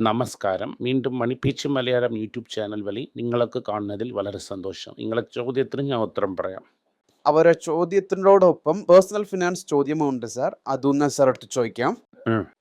നമസ്കാരം. വീണ്ടും മണിപ്പീച്ച് Malayalam YouTube channel വഴി നിങ്ങൾക്ക് കാണുന്നതിൽ വളരെ സന്തോഷം. നിങ്ങളെ ചോദ്യത്തിന് ഞാൻ ഉത്തരം പറയാം. അവരെ ചോദ്യത്തിനോടൊപ്പം പേഴ്സണൽ ഫിനാൻസ് ചോദ്യമുണ്ട് സാർ അതൊന്ന് സാർ അടുത്ത് ചോദിക്കാം.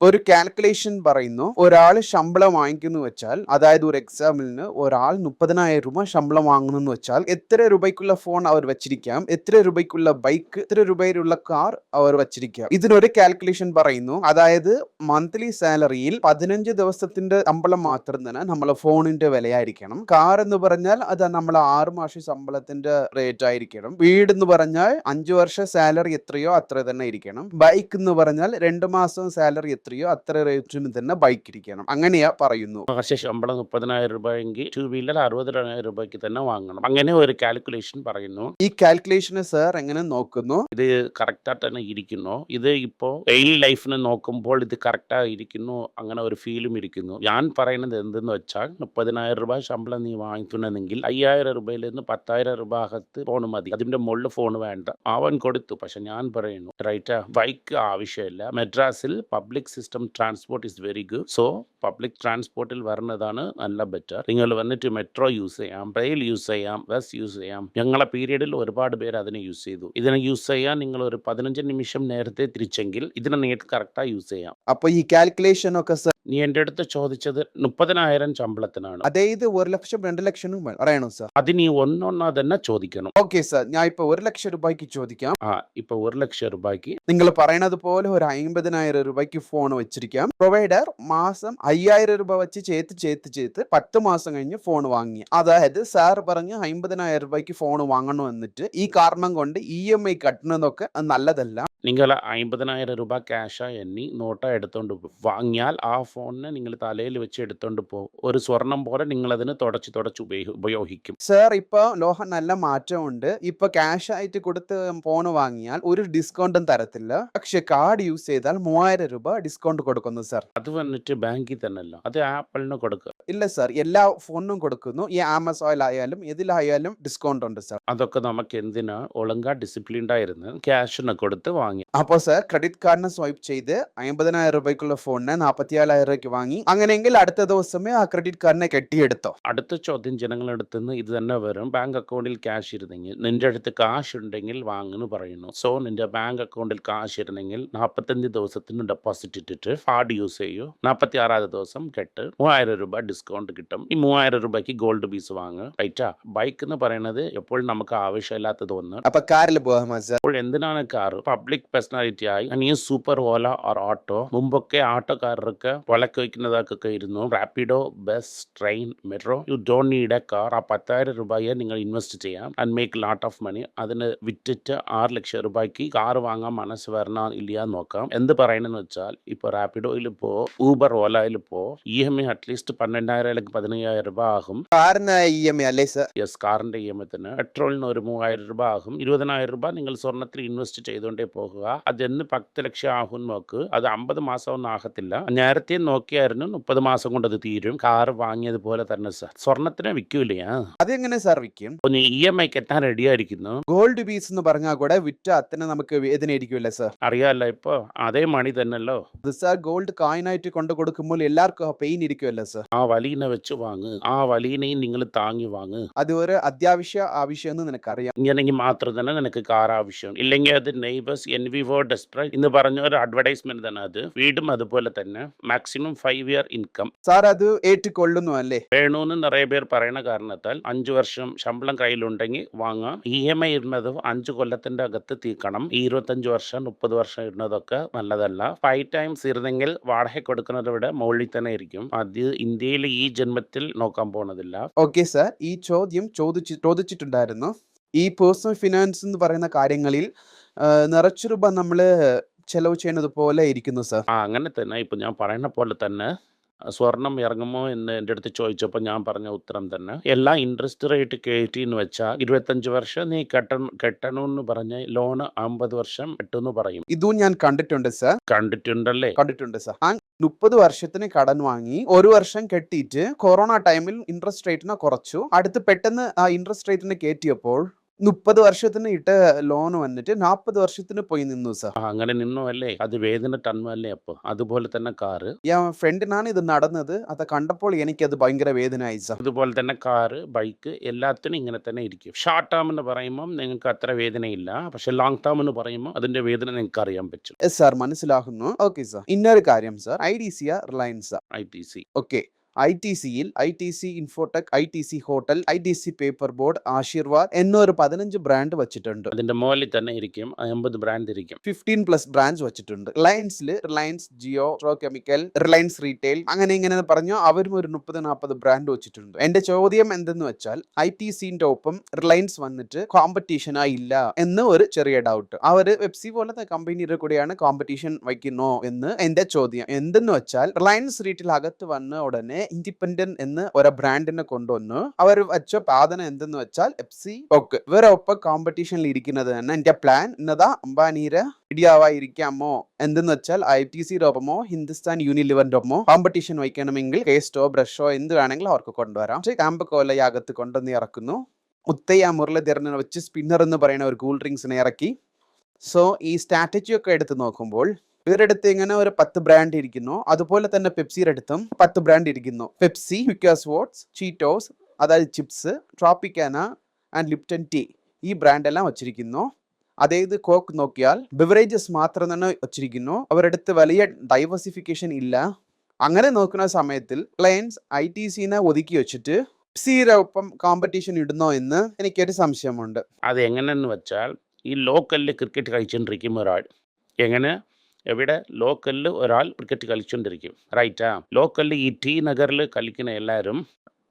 ഒരു കാൽക്കുലേഷൻ പറയുന്നു ഒരാൾ ശമ്പളം വാങ്ങിക്കുന്നു വെച്ചാൽ അതായത് ഒരു എക്സാമ്പിളിന് ഒരാൾ മുപ്പതിനായിരം രൂപ ശമ്പളം വാങ്ങുന്നു വെച്ചാൽ എത്ര രൂപയ്ക്കുള്ള ഫോൺ അവർ വെച്ചിരിക്കാം എത്ര രൂപയ്ക്കുള്ള ബൈക്ക് എത്ര രൂപയിലുള്ള കാർ അവർ വെച്ചിരിക്കാം. ഇതിനൊരു കാൽക്കുലേഷൻ പറയുന്നു അതായത് മന്ത്ലി സാലറിയിൽ പതിനഞ്ച് ദിവസത്തിന്റെ ശമ്പളം മാത്രം തന്നെ നമ്മളെ ഫോണിന്റെ വിലയായിരിക്കണം. കാർ എന്ന് പറഞ്ഞാൽ അത് നമ്മളെ ആറ് മാസ ശമ്പളത്തിന്റെ റേറ്റ് ആയിരിക്കണം. വീട് എന്ന് പറഞ്ഞാൽ അഞ്ചു വർഷ സാലറി എത്രയോ അത്ര തന്നെ ഇരിക്കണം. ബൈക്ക് എന്ന് പറഞ്ഞാൽ രണ്ട് മാസം സാലറി എത്രയോ അത്ര റേറ്റിന് തന്നെ ബൈക്ക് ഇരിക്കണം. അങ്ങനെയാ പറയുന്നു. മാസ ശമ്പളം മുപ്പതിനായിരം രൂപയെങ്കിൽ ടു വീലർ അറുപതിനായിരം രൂപയ്ക്ക് തന്നെ വാങ്ങണം. അങ്ങനെ ഒരു കാൽക്കുലേഷൻ പറയുന്നു. ഈ കാൽക്കുലേഷൻ സാർ എങ്ങനെ നോക്കുന്നു? ഇത് കറക്റ്റായിട്ട് തന്നെ ഇരിക്കുന്നു. ഇത് ഇപ്പോ ഡെയിലി ലൈഫിന് നോക്കുമ്പോൾ ഇത് കറക്റ്റായി ഇരിക്കുന്നു. അങ്ങനെ ഒരു ഫീലും ഇരിക്കുന്നു. ഞാൻ പറയുന്നത് എന്തെന്ന് വെച്ചാൽ മുപ്പതിനായിരം രൂപ ശമ്പളം നീ വാങ്ങിക്കുന്നെങ്കിൽ അയ്യായിരം രൂപയിൽ നിന്ന് പത്തായിരം രൂപ അകത്ത് ഫോൺ മതി. അതിന്റെ മുകളിൽ ഫോൺ വേണ്ട. അവൻ കൊടുത്തു. പക്ഷെ ഞാൻ പറയുന്നു റൈറ്റ് ബൈക്ക് ആവശ്യമില്ല. മെഡ്രാസിൽ public system transport is very good. So public ട്രാൻസ്പോർട്ടിൽ വരുന്നതാണ് നല്ല ബെറ്റർ. നിങ്ങൾ വന്നിട്ട് മെട്രോ യൂസ് ചെയ്യാം റെയിൽ യൂസ് ചെയ്യാം ബസ് യൂസ് ചെയ്യാം. ഞങ്ങളെ പീരീഡിൽ ഒരുപാട് പേര് അതിനെ യൂസ് ചെയ്തു. ഇതിനെ യൂസ് ചെയ്യാൻ നിങ്ങൾ ഒരു പതിനഞ്ച് നിമിഷം നേരത്തെ തിരിച്ചെങ്കിൽ ഇതിനെ നിങ്ങൾക്ക് കറക്റ്റായി യൂസ് ചെയ്യാം. അപ്പൊ ഈ കാൽക്കുലേഷൻ ഒക്കെ നീ എന്റെ അടുത്ത് ചോദിച്ചത് മുപ്പതിനായിരം ശമ്പളത്തിനാണ്. അതായത് ഒരു ലക്ഷം രണ്ട് ലക്ഷം പറയണോ സാർ അത് നീ ഒന്നൊന്നാ തന്നെ ചോദിക്കണം. ഓക്കെ സാർ ഞാൻ ഇപ്പൊ ഒരു ലക്ഷം രൂപയ്ക്ക് ചോദിക്കാം. ആ ഇപ്പൊ ഒരു ലക്ഷം രൂപയ്ക്ക്. നിങ്ങൾ പറയണത് പോലെ ഒരു അമ്പതിനായിരം രൂപയ്ക്ക് ഫോൺ വെച്ചിരിക്കാം. പ്രൊവൈഡർ മാസം അയ്യായിരം രൂപ വെച്ച് ചേത്ത് ചേത്ത് ചേത്ത് പത്ത് മാസം കഴിഞ്ഞ് ഫോൺ വാങ്ങി. അതായത് സാർ പറഞ്ഞ് അമ്പതിനായിരം രൂപയ്ക്ക് ഫോൺ വാങ്ങണം എന്നിട്ട് ഈ കാരണം കൊണ്ട് ഇ എം ഐ കട്ടുന്നതൊക്കെ നല്ലതല്ല. നിങ്ങൾ അമ്പതിനായിരം രൂപ ക്യാഷായി എണ്ണി നോട്ട എടുത്തോണ്ട് വാങ്ങിയാൽ ആ ഫോണിനെ നിങ്ങൾ തലയിൽ വെച്ച് എടുത്തോണ്ട് പോകും ഒരു സ്വർണം പോലെ നിങ്ങൾ അതിന് തുടച്ച് തുടച്ച് ഉപയോ- ഉപയോഗിക്കും. സാർ ഇപ്പൊ ലോഹ നല്ല മാറ്റമുണ്ട്. ഇപ്പൊ ക്യാഷ് ആയിട്ട് കൊടുത്ത് ഫോൺ വാങ്ങിയാൽ ഒരു ഡിസ്കൗണ്ടും തരത്തില്ല. പക്ഷെ കാർഡ് യൂസ് ചെയ്താൽ മൂവായിരം രൂപ ഡിസ്കൗണ്ട് കൊടുക്കുന്നു സാർ അത് വന്നിട്ട് ബാങ്കിൽ തന്നെയല്ല അത് ആപ്പിളിന് കൊടുക്കുക. ഇല്ല സാർ എല്ലാ ഫോണിനും കൊടുക്കുന്നു. ഈ ആമസോണിലായാലും ഇതിലായാലും ഡിസ്കൗണ്ട് ഉണ്ട് സാർ അതൊക്കെ നമുക്ക് എന്തിനാ? ഒളങ്കാ ഡിസിപ്ലിൻഡ് ആയിരുന്നു ക്യാഷിന് കൊടുത്ത് വാങ്ങി. അപ്പോൾ സാർ ക്രെഡിറ്റ് കാർഡിനെ സ്വൈപ്പ് ചെയ്ത് അമ്പതിനായിരം രൂപയ്ക്കുള്ള ഫോണിന് നാൽപ്പത്തിയാലായിരം രൂപയ്ക്ക് വാങ്ങി. അങ്ങനെയെങ്കിൽ അടുത്ത ദിവസമേ ആ ക്രെഡിറ്റ് കാർഡിനെ കെട്ടിയെടുത്തോ. അടുത്ത ചോദ്യം ജനങ്ങളടുത്ത് നിന്ന് ഇത് തന്നെ വരും. ബാങ്ക് അക്കൗണ്ടിൽ ക്യാഷ് ഇരുന്നെങ്കിൽ നിന്റെ അടുത്ത് കാശ് ഉണ്ടെങ്കിൽ വാങ്ങുന്നു പറയുന്നു. സോ നിന്റെ ബാങ്ക് അക്കൗണ്ടിൽ കാശ് ഇരുന്നെങ്കിൽ നാൽപ്പത്തഞ്ച് ദിവസത്തിന് ഡെപ്പോസിറ്റ് ഇട്ടിട്ട് കാർഡ് യൂസ് ചെയ്യൂ. നാൽപ്പത്തി ആറാമത് ദിവസം കെട്ട്. മൂവായിരം രൂപ ഡിസ്കൗണ്ട് കിട്ടും. ഈ മൂവായിരം രൂപയ്ക്ക് ഗോൾഡ് പീസ് വാങ്ങുക റൈറ്റാ ബൈക്ക് എന്ന് പറയുന്നത് എപ്പോഴും നമുക്ക് ആവശ്യമില്ലാത്തത് ഒന്ന്. അപ്പൊ കാറിൽ പോകാൻ അപ്പോൾ എന്തിനാണ് കാർ പബ്ലിക് പേഴ്സണാലിറ്റി ആയി. അല്ലെങ്കിൽ സൂപ്പർ ഓല ഓർ ഓട്ടോ മുമ്പൊക്കെ ആട്ടോക്കാരൊക്കെ വിലക്ക് വയ്ക്കുന്നതൊക്കെ ഇരുന്നു Rapido bus train metro you don't need a car ആ പത്തായിരം രൂപയെ നിങ്ങൾ ഇൻവെസ്റ്റ് ചെയ്യാം and make lot of money അതിന് വിറ്റിട്ട് ആറ് ലക്ഷം രൂപയ്ക്ക് കാർ വാങ്ങാൻ മനസ്സ് വരണ ഇല്ല നോക്കാം. എന്ത് പറയണെന്ന് വെച്ചാൽ ഇപ്പോൾ റാപ്പിഡോയിൽ പോ ഊബർ ഓലയിൽ പോ ഇ എം ഐ അറ്റ്ലീസ്റ്റ് പന്ത്രണ്ടായിരം അല്ലെങ്കിൽ പതിനയ്യായിരം രൂപ ആകും. കാറിന് ഇ എം ഐ അല്ലേ സാർ യെസ് കാറിന്റെ ഇ എം ഐത്തിന് പെട്രോളിന് ഒരു മൂവായിരം രൂപ ആകും. ഇരുപതിനായിരം രൂപ നിങ്ങൾ സ്വർണത്തിൽ ഇൻവെസ്റ്റ് ചെയ്തുകൊണ്ടേ പോകുക. അതെന്ന് പത്ത് ലക്ഷം ആകും നോക്ക്. അത് അമ്പത് മാസമൊന്നും ആകത്തില്ല. നേരത്തെ നോക്കിയായിരുന്നു മുപ്പത് മാസം കൊണ്ട് അത് തീരും. കാർ വാങ്ങിയതുപോലെ തന്നെ സർ സ്വർണത്തിനെ വിൽക്കൂലേ അതെങ്ങനെ സാർ വിൽക്കും? ഒന്ന് ഇ എം ഐ കെട്ടാൻ റെഡി ആയിരിക്കുന്നു. ഗോൾഡ് പീസ് എന്ന് പറഞ്ഞാൽ കൂടെ വിറ്റ അത്തന്നെ നമുക്ക് വേദനയായിരിക്കുമല്ലേ സാർ? അറിയാമല്ലോ ഇപ്പൊ അതേ മണി തന്നെയല്ലോ. അത് സാർ ഗോൾഡ് കോയിനായിട്ട് കൊണ്ടു കൊടുക്കുമ്പോൾ എല്ലാവർക്കും പെയിൻ ഇരിക്കുമല്ലേ സാർ? ആ വലീനെ വെച്ച് വാങ്ങ്. ആ വലിനെയും നിങ്ങൾ താങ്ങി വാങ്ങ്. അത് ഒരു അത്യാവശ്യ ആവശ്യം എന്ന് നിനക്കറിയാം. ഇങ്ങനെങ്കിൽ മാത്രം തന്നെ നിനക്ക് കാർ ആവശ്യം. ഇല്ലെങ്കിൽ അത് നെയ്ബേഴ്സ് എൻ വി വോ ഡെസ്പ്രൈ എന്ന് പറഞ്ഞ ഒരു അഡ്വർടൈസ്മെന്റ് തന്നെ അത്. വീടും അതുപോലെ തന്നെ. Maximum five year income sir അത് ഏറ്റുകൊള്ളുന്നു അല്ലേ? വേണമെന്ന് നിറയെ പേർ പറയുന്ന കാരണത്താൽ അഞ്ചു വർഷം ശമ്പളം കയ്യിലുണ്ടെങ്കിൽ വാങ്ങാം. ഇ എം ഐ ഇടുന്നത് അഞ്ചു കൊല്ലത്തിന്റെ അകത്ത് തീക്കണം. ഈ ഇരുപത്തഞ്ച് വർഷം മുപ്പത് വർഷം ഇടുന്നതൊക്കെ നല്ലതല്ല. ഫൈവ് ടൈംസ് ഇരുന്നെങ്കിൽ വാടക കൊടുക്കുന്നവരുടെ മുകളിൽ തന്നെ ഇരിക്കും അത് ഇന്ത്യയിൽ ഈ ജന്മത്തിൽ നോക്കാൻ പോണതില്ല. ഓക്കെ സാർ ഈ ചോദ്യം ചോദിച്ചു ചോദിച്ചിട്ടുണ്ടായിരുന്നു. ഈ പേഴ്സണൽ ഫിനാൻസ് എന്ന് പറയുന്ന കാര്യങ്ങളിൽ ആ, നിറച്ചു രൂപ നമ്മൾ ചെലവ് ചെയ്യുന്നത് പോലെ ഇരിക്കുന്നു സർ. ആ അങ്ങനെ തന്നെ. ഇപ്പം ഞാൻ പറയുന്ന പോലെ തന്നെ സ്വർണം ഇറങ്ങുമോ എന്ന് എന്റെ അടുത്ത് ചോദിച്ചപ്പോൾ ഞാൻ പറഞ്ഞ ഉത്തരം തന്നെ എല്ലാ ഇൻട്രസ്റ്റ് റേറ്റ് കയറ്റി എന്ന് വെച്ചാൽ ഇരുപത്തഞ്ച് വർഷം നീ കെട്ടണം കെട്ടണമെന്ന് പറഞ്ഞ് ലോൺ അമ്പത് വർഷം കിട്ടുമെന്ന് പറയും. ഇതും ഞാൻ കണ്ടിട്ടുണ്ട് സർ. കണ്ടിട്ടുണ്ടല്ലേ? കണ്ടിട്ടുണ്ട് സർ. ആ മുപ്പത് വർഷത്തിന് കടൻ വാങ്ങി ഒരു വർഷം കെട്ടിയിട്ട് കൊറോണ ടൈമിൽ ഇൻട്രസ്റ്റ് റേറ്റിനെ കുറച്ചു. അടുത്ത് പെട്ടെന്ന് ആ ഇൻട്രസ്റ്റ് റേറ്റിനെ കയറ്റിയപ്പോൾ മുപ്പത് വർഷത്തിന് ഇട്ട ലോൺ വന്നിട്ട് നാൽപ്പത് വർഷത്തിന് പോയി നിന്നു സർ അങ്ങനെ നിന്നു അല്ലേ? അത് വേദന ടണ്ണു അല്ലേ അപ്പോൾ അതുപോലെ തന്നെ കാറ്. ഞാൻ ഫ്രണ്ടിനാണ് ഇത് നടന്നത്. അത് കണ്ടപ്പോൾ എനിക്ക് അത് ഭയങ്കര ആയി സർ അതുപോലെ തന്നെ കാറ് ബൈക്ക് എല്ലാത്തിനും ഇങ്ങനെ തന്നെ ഇരിക്കും. ഷോർട്ട് ടേം എന്ന് പറയുമ്പോൾ നിങ്ങൾക്ക് അത്ര വേദനയില്ല. പക്ഷെ ലോങ് ടേം എന്ന് പറയുമ്പോൾ അതിന്റെ വേദന നിങ്ങൾക്ക് അറിയാൻ പറ്റും. സാർ മനസ്സിലാക്കുന്നു ഓക്കെ സാർ ഇന്നൊരു കാര്യം sir I D Siya Reliance I T C okay I T സിയിൽ I T C Infotech I T C hotel I T C paper board Aashirvaad എന്നൊരു പതിനഞ്ച് ബ്രാൻഡ് വെച്ചിട്ടുണ്ട്. അതിന്റെ മുകളിൽ തന്നെ ഇരിക്കും അമ്പത് ബ്രാൻഡ് ഇരിക്കും. ഫിഫ്റ്റീൻ പ്ലസ് ബ്രാൻഡ് വെച്ചിട്ടുണ്ട്. റിലയൻസിൽ റിലയൻസ് ജിയോ ട്രോ കെമിക്കൽ റിലയൻസ് റീറ്റെയിൽ അങ്ങനെ ഇങ്ങനെ പറഞ്ഞു അവരും ഒരു മുപ്പത് നാൽപ്പത് ബ്രാൻഡ് വെച്ചിട്ടുണ്ട്. എന്റെ ചോദ്യം എന്തെന്ന് വെച്ചാൽ ഐ ടി സിന്റെ ഒപ്പം റിലയൻസ് വന്നിട്ട് കോമ്പറ്റീഷൻ ഇല്ല എന്ന് ഒരു ചെറിയ ഡൗട്ട് അവർ വെബ്സി പോലത്തെ കമ്പനിയുടെ കൂടെയാണ് കോമ്പറ്റീഷൻ വയ്ക്കുന്നോ എന്ന് എന്റെ ചോദ്യം. എന്തെന്ന് വെച്ചാൽ റിലയൻസ് റീറ്റെയിൽ അകത്ത് വന്ന ഉടനെ ഇൻഡിപെൻഡന്റ് എന്ന് ഒരു ബ്രാൻഡിനെ കൊണ്ടുവന്നു അവർ വെച്ച പാതന എന്തെന്ന് വെച്ചാൽ ഓക്കെ ഇവരെ ഒപ്പം കോമ്പറ്റീഷനിൽ ഇരിക്കുന്നത് തന്നെ. എന്റെ പ്ലാൻ എന്നതാ അംബാനീരെ ഇടിയാവായിരിക്കാമോ എന്തെന്ന് വെച്ചാൽ ഐ ടി സി രൂപമോ ഹിന്ദുസ്ഥാൻ യൂണിലിവറിന്റെ ഒപ്പമോ കോമ്പറ്റീഷൻ വയ്ക്കണമെങ്കിൽ കേസ്റ്റോ ബ്രഷോ എന്ത് വേണമെങ്കിലും അവർക്ക് കൊണ്ടുവരാം. പക്ഷേ ക്യാമ്പ് കോലയകത്ത് കൊണ്ടുവന്ന് ഇറക്കുന്നു. മുത്തയ്യ മുരളീധരനെ വെച്ച് സ്പിന്നർ എന്ന് പറയുന്ന ഒരു കൂൾ ഡ്രിങ്ക്സിനെ ഇറക്കി. സോ ഈ സ്ട്രാറ്റജി ഒക്കെ എടുത്ത് നോക്കുമ്പോൾ ഇവരടുത്ത് ഇങ്ങനെ ഒരു പത്ത് ബ്രാൻഡ് ഇരിക്കുന്നു. അതുപോലെ തന്നെ പെപ്സിയുടെ അടുത്തും പത്ത് ബ്രാൻഡ് ഇരിക്കുന്നു. പെപ്സി ഹ്യൂക്കാസ് വോട്ട്സ് ചീറ്റോസ് അതായത് chips Tropicana and Lipton tea ഈ ബ്രാൻഡ് എല്ലാം വച്ചിരിക്കുന്നു. അതായത് കോക്ക് നോക്കിയാൽ ബിവറേജസ് മാത്രം തന്നെ വച്ചിരിക്കുന്നു. അവരുടെ അടുത്ത് വലിയ ഡൈവേഴ്സിഫിക്കേഷൻ ഇല്ല. അങ്ങനെ നോക്കുന്ന സമയത്തിൽ ക്ലയൻസ് ഐ ടി സിനെ ഒതുക്കി വെച്ചിട്ട് പെപ്സിയുടെ ഒപ്പം കോമ്പറ്റീഷൻ ഇടുന്നോ എന്ന് എനിക്കൊരു സംശയമുണ്ട്. അത് എങ്ങനെയെന്ന് വെച്ചാൽ ഈ ലോക്കലിൽ ക്രിക്കറ്റ് കളിച്ചുകൊണ്ടിരിക്കും ഒരാൾ എങ്ങനെ എവിടെ? ലോക്കലിൽ ഒരാൾ ക്രിക്കറ്റ് കളിച്ചുകൊണ്ടിരിക്കും റൈറ്റാ ലോക്കലിൽ ഈ ടി നഗറിൽ കളിക്കുന്ന എല്ലാവരും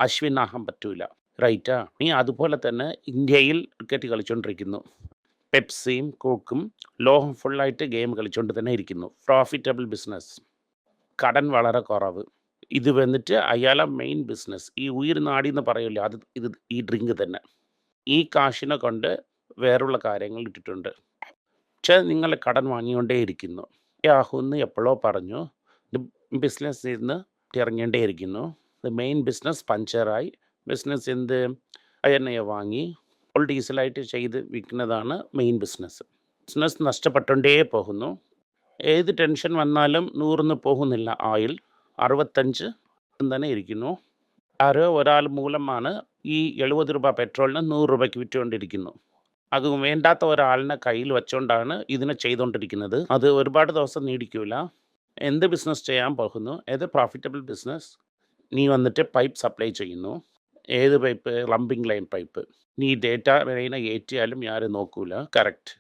അശ്വിനാകാൻ പറ്റൂല. റൈറ്റാ നീ അതുപോലെ തന്നെ ഇന്ത്യയിൽ ക്രിക്കറ്റ് കളിച്ചുകൊണ്ടിരിക്കുന്നു പെപ്സിയും കോക്കും ലോഹം ഫുള്ളായിട്ട് ഗെയിം കളിച്ചുകൊണ്ട് തന്നെ ഇരിക്കുന്നു. പ്രോഫിറ്റബിൾ ബിസിനസ് കടൻ വളരെ കുറവ്. ഇത് വന്നിട്ട് അയാളെ മെയിൻ ബിസിനസ് ഈ ഉയിർ നാടി എന്ന് പറയില്ല അത് ഇത് ഈ ഡ്രിങ്ക് തന്നെ. ഈ കാശിനെ കൊണ്ട് വേറുള്ള കാര്യങ്ങൾ ഇട്ടിട്ടുണ്ട്. പക്ഷേ നിങ്ങൾ കടൻ വാങ്ങിക്കൊണ്ടേ ഇരിക്കുന്നു യാഹുന്ന് എപ്പോഴോ പറഞ്ഞു. ബിസിനസ് നിന്ന് ഇറങ്ങേണ്ടിയിരിക്കുന്നു. മെയിൻ ബിസിനസ് പഞ്ചറായി. ബിസിനസ് എന്ത്? അയർണയെ വാങ്ങി. ഫുൾ ഡീസലായിട്ട് ചെയ്ത് വിൽക്കുന്നതാണ് മെയിൻ ബിസിനസ് ബിസിനസ് നഷ്ടപ്പെട്ടുകൊണ്ടേ പോകുന്നു. ഏത് ടെൻഷൻ വന്നാലും നൂറിന്ന് പോകുന്നില്ല ആയിൽ. അറുപത്തഞ്ച് തന്നെ ഇരിക്കുന്നു. ആരോ ഒരാൾ മൂലമാണ് ഈ എഴുപത് രൂപ പെട്രോളിന് നൂറ് രൂപയ്ക്ക് വിറ്റുകൊണ്ടിരിക്കുന്നു. അത് വേണ്ടാത്ത ഒരാളിനെ കയ്യിൽ വെച്ചുകൊണ്ടാണ് ഇതിനെ ചെയ്തുകൊണ്ടിരിക്കുന്നത് അത് ഒരുപാട് ദിവസം നീടിക്കൂല. എന്ത് ബിസിനസ് ചെയ്യാൻ പോകുന്നു? ഏത് പ്രോഫിറ്റബിൾ ബിസിനസ് നീ വന്നിട്ട് പൈപ്പ് സപ്ലൈ ചെയ്യുന്നു. ഏത് പൈപ്പ് ലംബിംഗ് ലൈൻ പൈപ്പ് നീ ഡേറ്റ വിലയിനെ ഏറ്റിയാലും ആരും നോക്കൂല. കറക്റ്റ്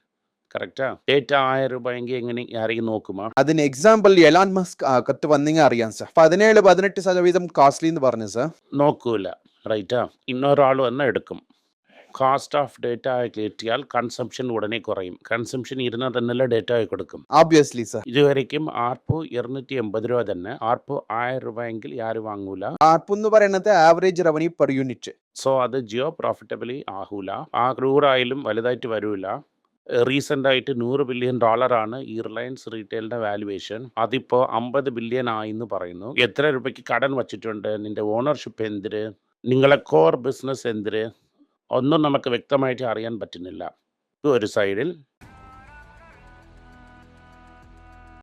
കറക്റ്റാ ഡേറ്റ ആയിരം രൂപയെങ്കിൽ എങ്ങനെ ആരെയും നോക്കുമോ? അതിന് എക്സാമ്പിൾ എലാൻ മസ്ക് കത്ത് വന്നിങ്ങ അറിയാം സാർ പതിനേഴ് പതിനെട്ട് ശതവീതം കോസ്റ്റ്ലി എന്ന് പറഞ്ഞു സാർ നോക്കൂല. റൈറ്റാ ഇന്നൊരാൾ വന്ന് എടുക്കും. കോസ്റ്റ് ഓഫ് ഡേറ്റ കയറ്റിയാൽ കൺസംഷൻ ഉടനെ കുറയും. കൺസംഷൻ ഇരുന്നാൽ തന്നെയല്ല ഡേറ്റ കൊടുക്കും ആബ്വിയസ്ലി സർ ഇതുവരയ്ക്കും ആർപ്പു ഇരുന്നൂറ്റി എൺപത് രൂപ തന്നെ. ആർപ്പു ആയിരം രൂപയെങ്കിൽ ആരും വാങ്ങൂല. ആർപ്പു എന്ന് പറയുന്നത് average revenue per unit so അത് ജിയോ പ്രോഫിറ്റബിളി ആകൂല. ആ ക്രൂറായാലും വലുതായിട്ട് വരൂല. റീസെന്റ് ആയിട്ട് നൂറ് ബില്യൺ ഡോളറാണ് ഈ റിലയൻസ് റീറ്റെയിലിന്റെ വാലുവേഷൻ അതിപ്പോൾ അമ്പത് ബില്യൺ ആയിന്ന് പറയുന്നു. എത്ര രൂപയ്ക്ക് കടൻ വച്ചിട്ടുണ്ട്? നിന്റെ ഓണർഷിപ്പ് എന്തിര്? നിങ്ങളെ കോർ ബിസിനസ് എന്തിര്? ഒന്നും നമുക്ക് വ്യക്തമായിട്ട് അറിയാൻ പറ്റുന്നില്ല. ഒരു സൈഡിൽ